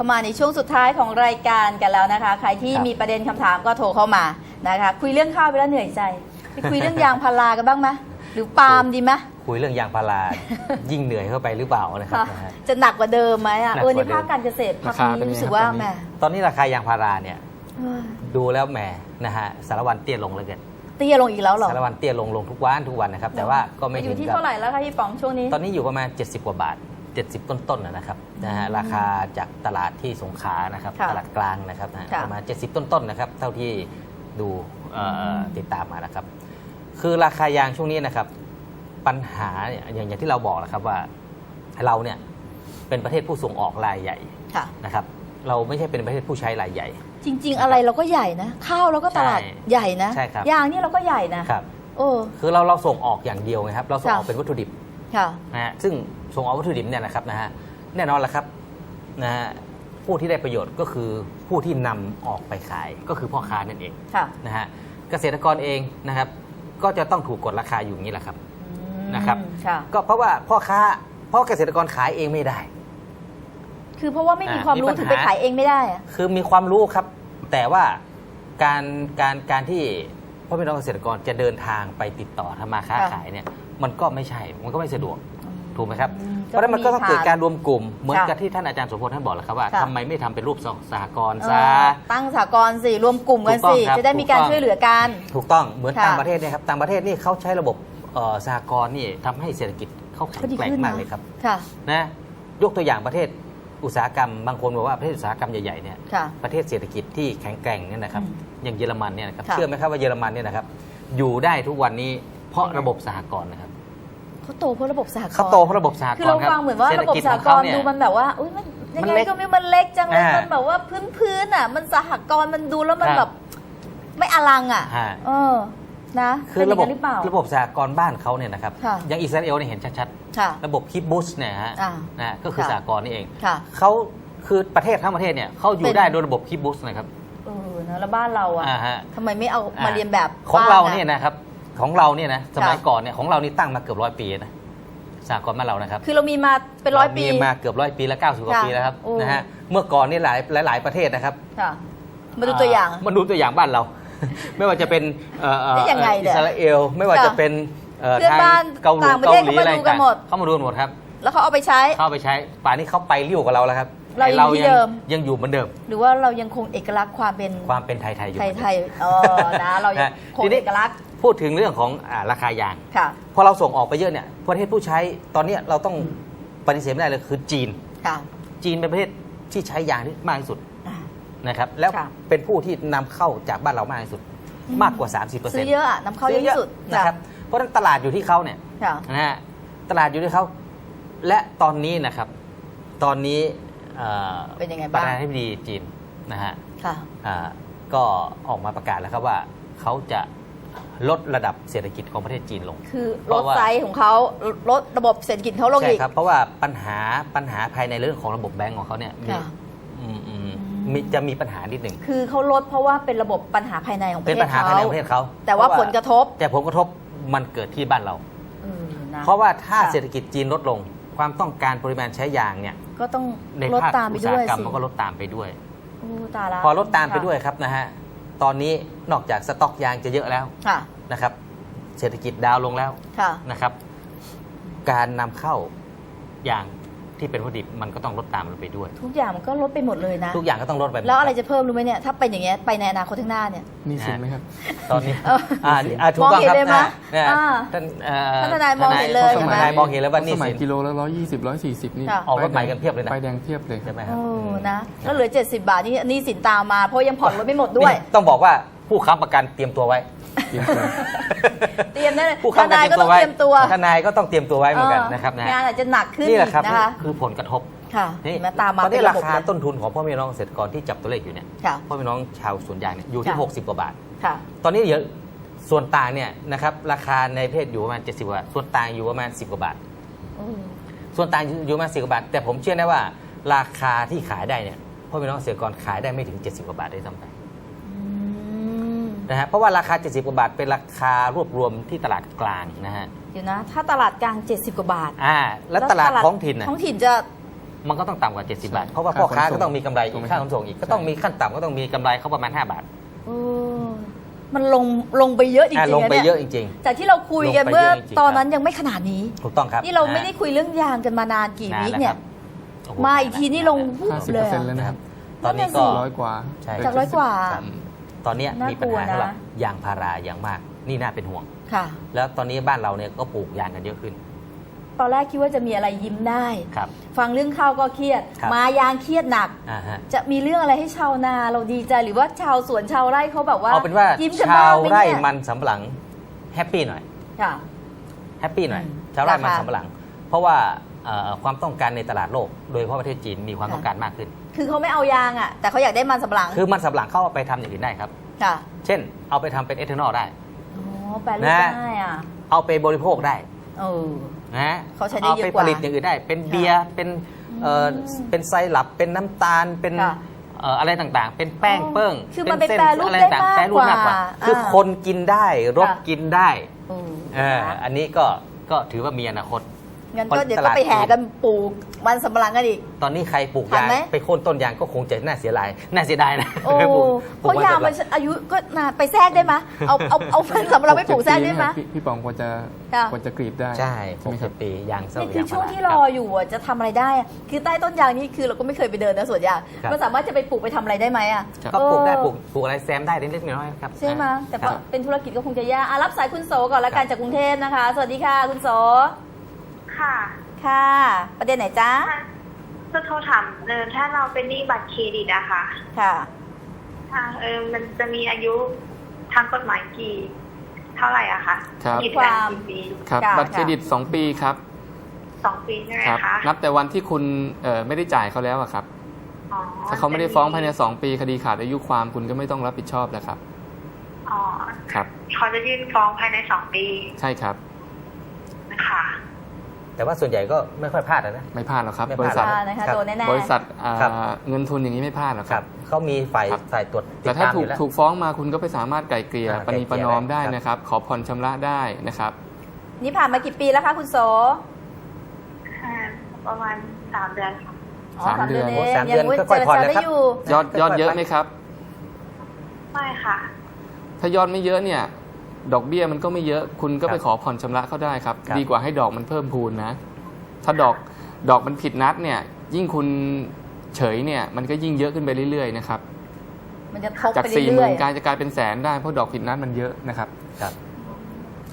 เข้ามาในช่วงสุดท้ายของรายการกันแล้วนะคะ ใครที่ครับ มีประเด็นคำถามก็โทรเข้ามานะคะ คุยเรื่องข้าวไปแล้วเหนื่อยใจไปคุยเรื่องยางพารากันบ้างไหมหรือปาล์มดีไหมคุยเรื่องยางพารา ยิ่งเหนื่อยเข้าไปหรือเปล่านะครับค่ะนะฮะ จะหนักกว่าเดิมไหมอะหนักเออกในว่าเดิมภาคการเกษตรภาคราคาเป็นนี้ไงรู้สึกครับว่าตอนนี้ แหมตอนนี้ราคายางพาราเนี่ยเออดูแล้วแหมนะฮะสารวันเตี้ยลงเลยเกินเตี้ยลงอีกแล้วเหรอสารวันเตี้ยลงลงทุกวันทุกวันนะครับแต่ว่าก็ไม่อถึยู่งที่กับเท่าไหร่แล้วคะพี่ป๋องช่วงนี้ ตอนนี้อยู่ประมาณ 70 กว่าบาท 70 ต้นๆนะนะครับนะฮะอืมราคาจากตลาดที่สงขลานะครับ ค่ะตลาดกลางนะครับนะฮะค่ะ ประมาณ 70 ต้นๆนะครับ เท่าที่ดูเอ่ออมติดตามมานะครับ คือราคายางช่วงนี้นะครับ ปัญหาเนี่ยอย่างอย่างที่เราบอกนะครับว่าเราเนี่ยเป็นประเทศผู้ส่งออกรายใหญ่ค่ะ นะครับ เราไม่ใช่เป็นประเทศผู้ใช้รายใหญ่ จริง ๆ อะไรเราก็ใหญ่นะ ข้าวเราก็ตลาดใช่ใหญ่นะ ใช่ครับ ยางนี่เราก็ใหญ่นะครับโอ้คือเราเราส่งออกอย่างเดียวไงครับ เราส่งออกค่ะ เป็นวัตถุดิบค่ะ นะฮะซึ่งส่งออกวัตถุดิบเนี่ยนะครับนะฮะแน่นอนละครับนะฮะผู้ที่ได้ประโยชน์ก็คือผู้ที่นำออกไปขายก็คือพ่อค้านั่นเองค่ะนะฮะเกษตรกรเองนะครับ ก็จะต้องถูกกดราคาอยู่อย่างนี้แหละครับนะครับอืมค่ะก็เพราะว่าพ่อค้าเพราะเกษตรกรขายเองไม่ได้ คือเพราะว่าไม่มีอ่าความรู้มีปัญหาถึงไปขายเองไม่ได้อะคือมีความรู้ครับ แต่ว่าการการการที่พ่อแม่น้องเกษตรกรจะเดินทางไปติดต่อทำมาค้าขายเนี่ย มันก็ไม่ใช่ มันก็ไม่สะดวกถูกไหมครับอืมเพราะฉะนั้นมันก็ต้องเกิดการรวมกลุ่ม เหมือนค่ะกับที่ท่านอาจารย์สมพลท่านบอกแหล้วครับว่าค่ะ ทำไมไม่ทำเป็นรูปสหกรณ์เอซะอตั้งสากลสิรวมกลุ่มกันถูกต้องสิครับ จะได้มีการถูกต้องช่วยเหลือกัน ถูกต้องเหมือนค่ะต่างประเทศเนี่ยครับต่างประเทศนี่เขาใช้ระบบเอ่อสหกรณ์นี่ทำให้เศรษฐกิจเขาแข็งก็ดีแกร่งขึ้นมากนะเลยครับค่ะ นะยกตัวอย่างประเทศอุตสาหกรรม บางคนบอกว่าประเทศอุตสาหกรรมใหญ่ๆเนี่ย ค่ะ ประเทศเศรษฐกิจที่แข็งแกร่งเนี่ยนะครับ อืมอย่างเยอรมันเนี่ยนะครับค่ะเชื่อไหมครับว่าเยอรมันเนี่ยนะครับ อยู่ได้ทุกวันนี้เพราะเป็นไงระบบสหกรณ์นะครับ เขาโตเพราะระบบสหกรณ์เขาโตเพราะระบบสหกรณ์คือเราครับฟังเหมือนว่าเศรษฐระบบกิจสขหองกเขารณ์เนี่ยดูมันแบบว่าอุ้ยมันยังมันไงเล็กก็ไม่มันเล็กจังเลยอ่ามัมันแบบว่าพื้นพื้นๆอะ มันสหกรณ์มันดูแล้วมันครับแบบ ไม่อลังอะฮะเออนะคือเป็นอระย่างบบนั้นหรือเปล่าระบบสหกรณ์บ้านเขาเนี่ยนะครับค่ะอย่างอิสราเอลเนี่ยเห็นชัดค่ะๆระบบคิบบุสเนี่ยฮะอ่านะก็คือค่ะสหกรณ์นี่เองค่ะเขาคือประเทศทั้งประเทศเนี่ยเขาอเป็ยู่นได้โดยระบบคิบบุสนะครับเออนะแล้วบ้านเราอะอ่าฮะทำไมไม่เอามาอ่าเรียนแบบของบ้เราอะเนี่ยนะครับ ของเราเนี่ยนะสมัยค่ะก่อนเนี่ยของเรานี่ตั้งมาเกือบร้อยปีนะสหกรณ์บ้านเรานะครับคือเรามีมาเป็นร้อยปีมีมาเกือบร้อยปีแล้วเก้าสิบกว่าค่ะปีแล้วครับโอ้นะฮะเมื่อก่อนนี่หลายหลายหลายประเทศนะครับค่ะมาดูตัวอย่างมาดูตัวอย่างบ้านเรา ไม่ว่าจะเป็นเอ่อเอ่อได้ยังไงเนี่ยอิสราเอลไม่ว่าค่ะจะเป็นเอ่อเพื่อนทางบ้านเกาหลีต่างประเกาเทศหลีเขามาอะไรดูกันหมดเข้ามาดูกันหมดครับ แล้วเขาเอาไปใช้เข้าไปใช้ป่านนี้เขาไปเลี้ยวกับเราแล้วครับ เรายังไอ้ที่เดิม ยังอยู่เหมือนเดิม หรือว่าเรายังคงเอกลักษณ์ความเป็นความเป็นไทยๆอยู่ไทยเหมือนไทเดิมยๆเออนะเรายังนะคงทีนี้เอกลักษณ์พูดถึงเรื่องของอาราคายางค่ะพอเราส่งออกไปเยอะเนี่ยประเทศผู้ใช้ตอนเนี้ยเราต้องปฏิเสธไม่ได้เลยคือจีนค่ะจีนเป็นประเทศที่ใช้ยางที่มากที่สุดอ่านะครับแล้วค่ะเป็นผู้ที่นำเข้าจากบ้านเรามากที่สุดอืมมากกว่า 30%ซื้อเยอะอะนำเข้าเยอะที่สุดนะครับเพราะฉะนั้นตลาดอยู่ที่เขาเนี่ยค่ะนะฮะตลาดอยู่ที่เขาและตอนนี้นะครับ ตอนนี้ เอ่อเป็นยังไงปบ้างระธานาธิบดีจีนนะฮะค่ะอ่าก็ออกมาประกาศแล้วครับว่าเขาจะลดระดับเศรษฐกิจของประเทศจีนลง คือเพลราะดว่าไซส์ของเขาลดระบบเศรษฐกิจเขาลงใช่อีกครับ เพราะว่าปัญหาปัญหาภายในเรื่องของระบบแบงก์ของเขาเนี่ยมีค่ะอืมอืมอืมมีจะมีปัญหานิดหนึ่ง คือเขาลดเพราะว่าเป็นระบบปัญหาภายในของปเป็ระนเทปัศญหาเขาภายในประเทศเขา แต่ว่าเพระผลกระทบ แต่ผลกระทบมันเกิดที่บ้านเราอืมนเพราะว่าถ้าค่ะเศรษฐกิจจีนลดลง ความต้องการปริมาณใช้ยางเนี่ย ก็ต้องในลดภาคตามไปอุตสาด้หวยกรรมสิมันก็ลดตามไปด้วย โอ้ตายละพอลดตามไปค่ะด้วยครับนะฮะตอนนี้นอกจากสต็อกยางจะเยอะแล้วค่ะ นะครับ เศรษฐกิจดาวน์ลงแล้วค่ะ นะครับ การนำเข้ายาง ที่เป็นวัตถุดิบมันก็ต้องลดตามลงไปด้วย ทุกอย่างมันก็ลดไปหมดเลยนะ ทุกอย่างก็ต้องลดไปหมดแล้วอะไรจะเพิ่มรู้ไหมเนี่ยถ้าเป็นอย่างเงี้ยไปในอนาคตข้างหน้าเนี่ย มีสินไหมครับ ตอนนี้เอออ่อ่าอ่าถูกต้องครับมองเห็นเลยไหมเนี่ยอ่าท่านเอ่อท่านทนายมองเห็นเลยทเห็นไหมนายมองเห็นแล้วว่านี่สมัยสินกิโลละร้อยยี่สิบร้อยสี่สิบนี่ค่ะ ออกรถใหม่กันเพียบเลยนะไฟแดงเพียบเลย ใช่ไหมครับ โอ้นะแล้วเหลือ 70 บาทนี่หนี่สินตามมาเพราะยังผ่อนรถไม่หมดด้วย นี่ต้องบอกว่าผู้ค้ำประกันเตรียมตัวไว้ เตรียมตัวเตรียมได้เลยผู้ทค้ำประนายกันก็ต้องเตรียมตัวทนายก็ต้องเตรียมตัวไว้เหมือนกันนะครับนะงานอาจจะหนักขึ้นนี่แหละครับอีกนะคะคือผลกระทบค่ะนี่เห็นไหมตามมาตอนเป็นี้นราระบบคาเลยต้นทุนของพ่อแม่น้องเกษตรกรที่จับตัวเลขอยู่เนี่ยค่ะ พ่อแม่น้องชาวสวนยางเนี่ยอยู่ที่ ค่ะ 60 กว่าบาท ค่ะ ตอนนี้เยอะส่วนต่างเนี่ยนะครับราคาในประเทศอยู่ประมาณ 70 กว่าบาทส่วนต่างอยู่ประมาณ 10 กว่าบาท อืม ส่วนต่างอยู่ประมาณ 10 กว่าบาท แต่ผมเชื่อนะว่า ราคาที่ขายได้เนี่ยพ่อแม่น้องเกษตรกรขายได้ไม่ถึง 70 กว่าบาทด้วยซ้ำไปอืม นะฮะเพราะว่าราคา 70 กว่าบาทเป็นราคารวบรวมที่ตลาดกลางนะฮะเดี๋ยวนะ ถ้าตลาดกลาง 70 กว่าบาทอ่าแล้วตลาดท้องถิ่นน่ะท้องถิ่นจะมันก็ต้องต่ำกว่า 70 บาทใช่เพราะว่าพ่อค้าค่าขนส่งก็ต้องมีกำไรอีถูกกไหมค่าครัขบนส่งอีกก็ใช่ต้องมีขั้นต่ำก็ต้องมีกำไรเขาประมาณ 5 บาทเออมันลงลงไปเยอะจริงอ่าๆลงไปนนี่เยอะจริงจากที่เราคุยกันลงไปเมื่อเยอะจริงๆตอนนั้นยังไม่ขนาดนี้ๆถูกต้องครับนี่เราไม่ะได้คุยเรื่องยางกันมานานกี่นานวิคแล้วเนี่คยรับโอ้โหมาอีกทีนี่ลงวุบห้าสิบเลเปอยร์เซ็นอะต์แล้วนะครับตอนนี้นั่นก็น่ะสิร้อยกว่าใช่จากร้อยกว่าครับ ตอนเนี้ยน่ากลัวมีปัญหาสำหรับนะยางพาราอย่างมาก นี่น่าเป็นห่วงค่ะ แล้วตอนนี้บ้านเราเนี่ยก็ปลูกยางกันเยอะขึ้น ตอนแรกคิดว่าจะมีอะไรยิ้มได้ครับฟังเรื่องข้าวก็เครียดครับมายางเครียดหนักอ่าฮะจะมีเรื่องอะไรให้ชาวนาเราดีใจหรือว่าชาวสวนชาวไร่เขาแบบว่าเอาเป็นว่ายิ้มกันชาบ้างวไหมไร่เนี่ยมันสำปะหลังแฮปปี้หน่อยค่ะแฮปปี้หน่อยอืมชาวไร่มันราคาสำปะหลัง เพราะว่าเอ่อ ความต้องการในตลาดโลก โดยเฉพาะประเทศจีนมีความค่ะต้องการมากขึ้น คือเขาไม่เอายางอะแต่เขาอยากได้มันสำปะหลัง คือมันสำปะหลังเข้าเอาไปทำอย่างอื่นได้ครับค่ะเช่น เอาไปทำเป็นเอทานอลได้อ๋อแปลรูปนะได้อะเอาไปบริโภคได้เออนะเขาใช้ได้เอาเยอะไปกว่าผลิตอย่างอื่นได้ เป็นเบียร์เป็นเอ่ออืมเป็นไซรัปเป็นน้ำตาลเป็นค่ะเอ่ออะไรต่างๆ เป็นแป้งอ๋อเปิ้งคือมันส้ไปแปรรูปอะไรต่างได้มากๆแปรรูปมากกว่ากว่าคืออ่าคนกินได้รถค่ะกินได้เออเออนะอันนี้ก็ก็ถือว่ามีอนาคต งั้นก็คนเดี๋ยวตก็ลาดไปแห่กันปลูกมันสำปะหลังกันอีก ตอนนี้ใครปลูกทันยางไหม ไปโค่นต้นยางก็คงจะน่าเสียดายน่าเสียดายนะโอ้ปลูกปเพลูกราะยางไว้มันอายุก็นานไปแทรกได้ไหมเอาเอาเอามันสำปะหลังไปปลูกแทรกได้ไหมพี่พี่ปองควรจะค่ะ ควรจะกรีดได้ใช่ใช่ไหมหกคสิรับบปียางเศร้านี่คือยางช่วงพาราที่รออยู่อะจะทำอะไรได้อะคือใต้ต้นยางนี่คือเราก็ไม่เคยไปเดินนะสวนยางครับ มันสามารถจะไปปลูกไปทำอะไรได้ไหมอะก็ปลูกได้เออปลูกปลูกอะไรแซมได้เล็กๆน้อยๆครับใช่ไหมแต่ครัว่าบเป็นธุรกิจก็คงจะยากอะรับสายคุณโสก่อนละกันจากกรุงเทพนะคะ สวัสดีค่ะคุณโส ค่ะ ค่ะ ประเด็นไหนจ๊ะถ้าจะโทรถามเออถ้าเราเป็นหนี้บัตรเครดิตอะค่ะ ค่ะถ้าเออมันจะมีอายุทางกฎหมายกี่ เท่าไหร่อะคะครับ กี่คเดือนวามกี่ปีครับค่ะบัตรเครดิต 2 ปีครับสองปีใช่ไหมครับ คะนับแต่วันที่คุณเอ่อไม่ได้จ่ายเขาแล้วอะครับ อ๋อถ้าเขาไม่ได้ฟ้องภายใน 2 ปีคดีขาดอายุความคุณก็ไม่ต้องรับผิดชอบแล้วครับ อ๋อครับ เขาจะยื่นฟ้องภายในสองปีใช่ครับนะคะ แต่ว่าส่วนใหญ่ก็ไม่ค่อยพลาดอะนะ ไม่พลาดหรอกครับ ไม่บพลาดริษัทค่ะนะคะครับโดนแน่บริษัทอ่าครับ เงินทุนอย่างนี้ไม่พลาดหรอกคครัรับ บเขามีฝ่ายครับ ฝ่ายตรวจติแต่ดถ้าตามอถูกยู่แล้ว ถูกฟ้องมาคุณก็ไปสามารถไกล่เกลี่ยอ่าปณีประนอมได้ไกล่เกลี่ยได้นะครับ ขอผ่อนชำระได้นะครับๆนี่ผ่านมากี่ปีแล้วคะคุณโสอ่าประมาณสามเดือนค่ะอ๋อสามเดือนเองโอ้สามยัเดือนงค่อยๆผ่อนเจรจาเลยได้ครับอยู่ยอดยอดเยอะไหมครับ ไม่ค่ะ ถ้ายอดไม่เยอะเนี่ย ดอกเบี้ยมันก็ไม่เยอะคุณก็ไปขอผ่อนชำระเขาได้ครับครับ ดีกว่าให้ดอกมันเพิ่มพูนนะ ถ้าดอกดอกมันผิดนัดเนี่ย ยิ่งคุณเฉยเนี่ยมันก็ยิ่งเยอะขึ้นไปเรื่อยๆนะครับ มันจะทบจากไปสี่หเรื่มื่อนยกลายจะกลายเป็นแสนได้เพราะดอกผิดนัดมันเยอะนะครับครับ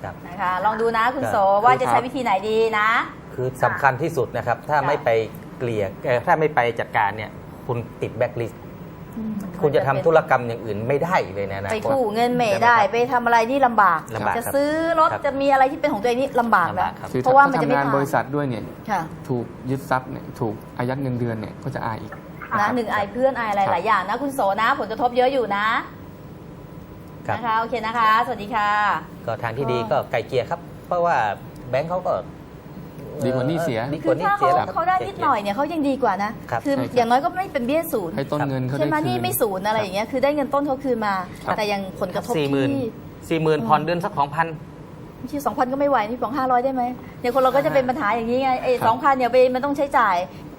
ครับๆนะคะลองดูนะคุณโสครับว่าจะใช้วิธีไหนดีนะ คือสำคัญที่สุดนะครับ ถ้าค่ะไม่ไปเกลี่ยเอ่อถ้าไม่ไปจัดการเนี่ย คุณติดแบ็คลิสต์ คุณจะทำธุรกรรมอย่างอื่นไม่ได้อีกเลยนะนะ ไปกู้เงินเมย์ได้ ไปทำอะไรที่ลำบาก ลำบากจะครับซื้อรถครับจะมีอะไรที่เป็นของตัวเองนี่ลำบากลำแล้บาวกครับคือเพถ้าราะว่าเขามันจะไม่ทำงานผ่านบริษัทด้วยเนี่ย ค่ะถูกยึดทรัพย์เนี่ย ถูกอายัดเงินเดือนเนี่ย ก็จะอายอีก นะหนึ่งไอายเพื่อนไอายอะไรครับหลายอย่างนะ คุณโสนะผลกระทบเยอะอยู่นะครับ นะคะโอเคนะคะ สวัสดีค่ะ ก็ทางที่ดีก็ไกลเกลี่ยครับ เพราะว่าแบงก์เขาก็ ดีกว่าหนี้เสีย ดีคืกอว่าหนี้ถ้าเสีเขายแล้วเขาได้นิดหน่อยเนี่ยเขายังดีกว่านะ ครับคือใช่ครับ อย่างน้อยก็ไม่เป็นเบี้ยศูนย์ให้ต้นเงินเขาใช่ได้ไหมคืนี่น ไม่ศูนย์อะไรอย่างเงี้ยคือได้เงินต้นเขาคืนมา ครับ แต่ยังผลกระทบสี่หมื่นที่ สี่หมื่นผ่อนเดือนสักสองพันไม่ใช่สองพันก็ไม่ไหวนี่สองห้าร้อยได้ไหมเนี่ยคนเราก็จะเป็นปัญหาอย่างนี้ไงไอ้ครับสองพันเนี่ยไปมันต้องใช้จ่าย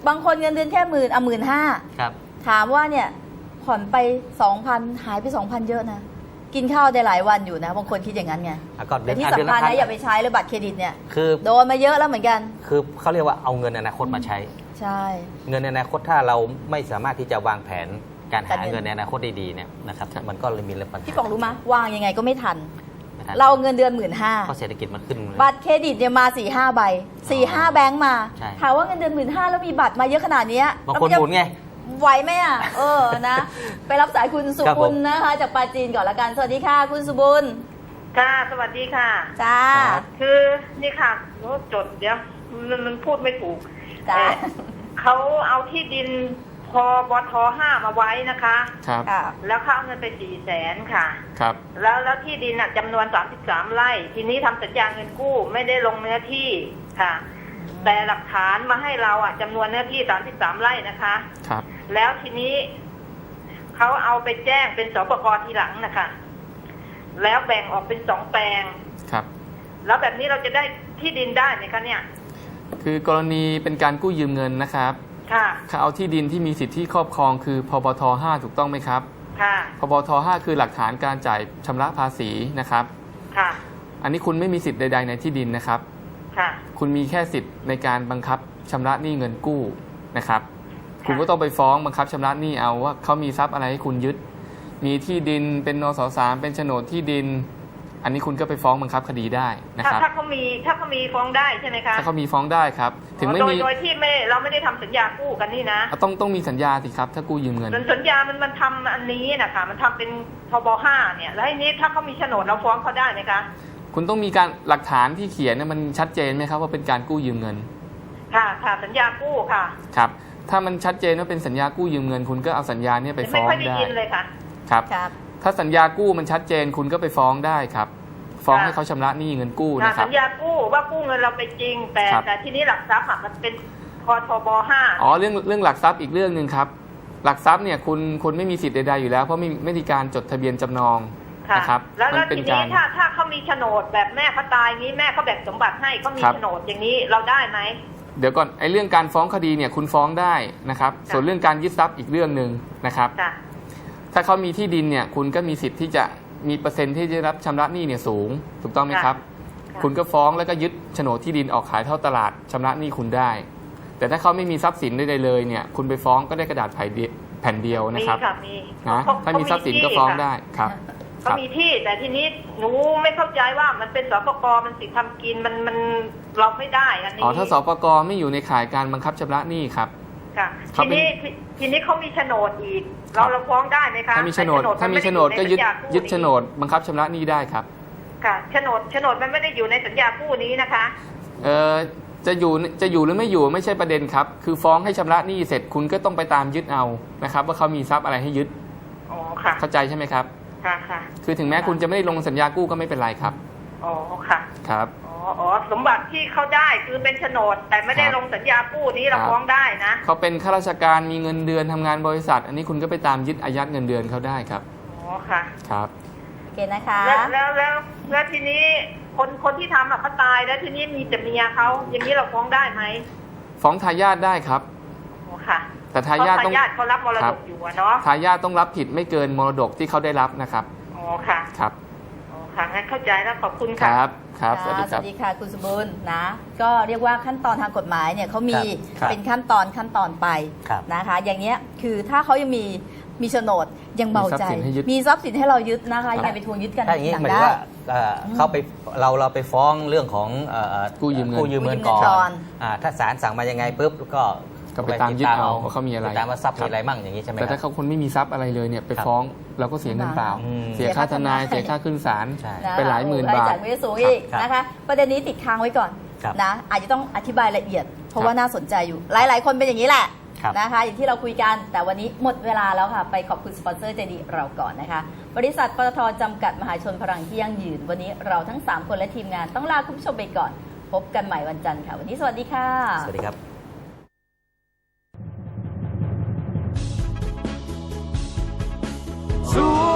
บางคนเงินเดือนแค่หมื่นอะหมื่นห้าครับ ถามว่าเนี่ยผ่อนไปสองพันหายไปสองพันเยอะนะ กินข้าวได้หลายวันอยู่นะบางคนคิดอย่างนั้นไงอะก็เดืแต่อนที่อะเดือนสำคัละญพันนะอย่าไปใช้เลยบัตรเครดิตเนี่ยคือโดนมาเยอะแล้วเหมือนกัน คือเขาเรียกว่าเอาเงินอนาคตมาใช้ ใช่ เงินในอนาคตถ้าเราไม่สามารถที่จะวางแผนการหาการเงิน เงินในอนาคตได้ดีเนี่ยนะครับครับมันก็เลยมีเรื่องปัญหาพี่ปองรู้ไหมวางยังไงก็ไม่ทัน นะครับเราเงินเดือนหมื่นห้าเพราะเศรษฐกิจมันขึ้น บัตรเครดิตเนี่ยมาสี่ห้าใบสี่ห้าแบงค์มาใช่ ถามว่าเงินเดือนหมื่นห้าแล้วมีบัตรมาเยอะขนาดเนี้ยบางคนแล้วหมัมุจะนไง ไหวไหมอะ เออนะ ไปรับสายคุณสุครับผบุมญนะคะ จากปราจีนก่อนละกัน สวัสดีค่ะ คุณสุบุญค่ะสวัสดีค่ะ จ้าครับคือนี่ค่ะโน้ตจดเดี๋ยวมันมันพูดไม่ถูกจ้าเอ่อเขาเอาที่ดินพอบทห้ามาไว้นะคะ ครับค่ะแล้วเขาเอาเงินไปสี่แสนค่ะ ครับ แล้วแล้วที่ดินน่ะจำนวน33ไร่ ทีนี้ทำสัญญาเงินกู้ไม่ได้ลงเนื้อที่ค่ะ แต่หลักฐานมาให้เราอะจำนวนเนื้อที่33ไร่นะคะ ครับ แล้วทีนี้เขาเอาไปแจ้งเป็นสปกทีหลังนะคะ แล้วแบ่งออกเป็นสองแปลงครับ แล้วแบบนี้เราจะได้ที่ดินได้ไหมคะเนี่ย คือกรณีเป็นการกู้ยืมเงินนะครับค่ะเขาเอาที่ดินที่มีสิทธิครอบครองคือพบท5ถูกต้องไหมครับค่ะพบท5คือหลักฐานการจ่ายชำระภาษีนะครับค่ะอันนี้คุณไม่มีสิทธิ์ใด ๆ ในที่ดินนะครับค่ะคุณมีแค่สิทธิ์ในการบังคับชำระหนี้เงินกู้นะครับ คุณก็ต้องไปฟ้องบังคับชำระหนี้เอาว่าเขามีทรัพย์อะไรให้คุณยึด มีที่ดินเป็นนสสามเป็นโฉนดที่ดิน อันนี้คุณก็ไปฟ้องบังคับคดีได้นะถ้าครับถ้าเขามีถ้าเขามีฟ้องได้ใช่ไหมคะถ้าเขามีฟ้องได้ครับ ถึงไม่โดยมีโดยที่ไม่เราไม่ได้ทำสัญญากู้กันนี่นะต้องต้องมีสัญญาสิครับ ถ้ากู้ยืมเงินสัญญามันมันทำอันนี้นะคะมันทำเป็นทบห้าเนี่ยแล้วทีนี้ถ้าเขามีโฉนดเราฟ้องเขาได้ไหมคะคุณต้องมีการหลักฐานที่เขียนเนี่ยมันชัดเจนไหมครับว่าเป็นการกู้ยืมเงิน ค่ะค่ะสัญญากู้ค่ะ ครับ ถ้ามันชัดเจนว่าเป็นสัญญากู้ยืมเงิน คุณก็เอาสัญญาเนี่ยไปไม่ฟ้องค่อยได้ได้ยินเลยค่ะครับ ครับถ้าสัญญากู้มันชัดเจนคุณก็ไปฟ้องได้ครับ ฟ้องค่ะให้เขาชำระหนี้เงินกู้ค่ะนะครัสับญญากู้ว่ากู้เงินเราไปจริง แต่ครับแต่ที่นี้หลักทรัพย์อะมันเป็นพทบห้าอ๋อเรื่องเรื่องหลักทรัพย์อีกเรื่องหนึ่งครับ หลักทรัพย์เนี่ยคุณคุณไม่มีสิทธิ์ใดๆอยู่แล้วเพราะไม่ไม่มีการจดทะเบียนจำนองค่ะนะครับแล้วมัแล้วเป็นทีกานี้รถ้าถ้าเขามีโฉนดแบบแม่เขาตายงี้แม่เขาแบ่งสมบัติให้เขามีครับโฉนดอย่างนี้เราได้ไหม เดี๋ยวก่อนไอ้เรื่องการฟ้องคดีเนี่ยคุณฟ้องได้นะครับค่ะส่วนเรื่องการยึดทรัพย์อีกเรื่องหนึ่งนะครับค่ะถ้าเขามีที่ดินเนี่ยคุณก็มีสิทธิ์ที่จะมีเปอร์เซ็นต์ที่จะรับชำระหนี้เนี่ยสูง ถูกต้องไหมครับค่ะคุณก็ฟ้องแล้วก็ยึดโฉนดที่ดินออกขายเท่าตลาดชำระหนี้คุณได้ แต่ถ้าเขาไม่มีทรัพย์สินใดๆเลยเนี่ย คุณไปฟ้องก็ได้กระดาษแผ่นเดียวแผ่นเดียวนะมีครับค่ะมีนะเขถ้ามีทรัพย์สินก็ที่ฟ้องค่ะได้ครับคเขารับมีที่แต่ทีนี้หนูไม่เข้าใจว่ามันเป็นสปกมันสิทธิ์ทำกินมันมัน เราไม่ได้อันนี้อ๋อถ้าสปกไม่อยู่ในข่ายการบังคับชำระหนี้ครับค่ะเขาทีเป็นนี้ทีทีนี้เขามีโฉนดอีกครัเราบเราฟ้องได้ไหมคะถ้ามีโฉนดแต่ถ้ามีโฉนดก็ยึดยึดโฉนดบังคับชำระหนี้ได้ครับ ค่ะโฉนดโฉนดมันไม่ได้อยู่ในสัญญากู้นี้นะคะเอ่อจะอยู่จะอยู่หรือไม่อยู่ไม่ใช่ประเด็นครับ คือฟ้องให้ชำระหนี้เสร็จคุณก็ต้องไปตามยึดเอานะครับ ว่าเขามีทรัพย์อะไรให้ยึดอ๋อค่ะ เข้าใจใช่ไหมครับค่ะค่ะคือถึงแม้คุณจะไม่ได้ลงสัญญากู้ก็ไม่เป็นไรครับอ๋อค่ะครับ อ๋ออ๋อสมบัติที่เขาได้คือเป็นโฉนด แต่ไม่ได้ครับลงสัญญากู้นี้เราครับฟ้องได้นะเขาเป็นข้าราชการมีเงินเดือนทำงานบริษัท อันนี้คุณก็ไปตามยึดอายัดเงินเดือนเขาได้ครับอ๋อค่ะครับโอเคนะคะแล้วแล้วแล้วแล้วทีนี้คนคนที่ทำอะเขาตายแล้วทีนี้มีแต่เมียเขาอย่างนี้เราฟ้องได้ไหมฟ้องทายาทได้ครับอ๋อค่ะแต่เพทาราะยาทต้องทายาทเขารับมรครัดบกอยู่อะเนาะทายาทต้องรับผิดไม่เกินมรดกที่เขาได้รับนะครับอ๋อค่ะครับอ๋อ ค่ะงั้นเข้าใจแล้วขอบคุณคค่ะ รับ ครับ สวัสดีค่ะครับสวัสดีค่ะคุณสมบูรณ์นะ ก็เรียกว่าขั้นตอนทางกฎหมายเนี่ยเขามีครับ เป็นขั้นตอนขั้นตอนไปครับ นะคะ อย่างเนี้ยคือถ้าเขายังมีมีโฉนดยังเบาใจ มีทรัพย์สินให้ยึด มีทรัพย์สินให้เรายึดนะคะครับอย่าไปทวงยึดกันถ้าอย่างนี้ทีหลัหมายถึงได้ว่าเอ่อเขาไปเราเราไปฟ้องเรื่องของเอ่อกู้ยืมเงิน กู้ยืมเงินกู้ยืมเงินก่ก่ออนนอ่าถ้าศาลสั่งมายังไงปุ๊บก็ ก็ไปตามยึดเอาว่าเขามีอะไรติดตามว่าทรัพย์ครับมีอะไรมั่งอย่างนี้ใช่ไหมแต่ครัถ้าบเขาคนไม่มีทรัพย์อะไรเลยเนี่ยไปครับฟ้องเราก็เสียเงินเปล่าอืมเสียค่าทนายเสียค่าขึ้นศาลใช่นะไปหลายหมื่นโอ้โรบาทจ่ายไม่ได้สูงอีกครับนะคะประเด็นนี้ติดค้างไว้ก่อนครับนะอาจจะต้องอธิบายละเอียด เพราะครับว่าน่าสนใจอยู่หลาย ๆ คนเป็นอย่างนี้แหละครับนะคะอย่างที่เราคุยกันแต่วันนี้หมดเวลาแล้วค่ะ ไปขอบคุณสปอนเซอร์ใจดีเราก่อนนะคะ บริษัทปตทจำกัดมหาชนพลังที่ยั่งยืน วันนี้เราทั้ง 3 คนและทีมงานต้องลาคุณผู้ชมไปก่อน พบกันใหม่วันจันทร์ค่ะ วันนี้สวัสดีค่ะ สวัสดีครับ สู้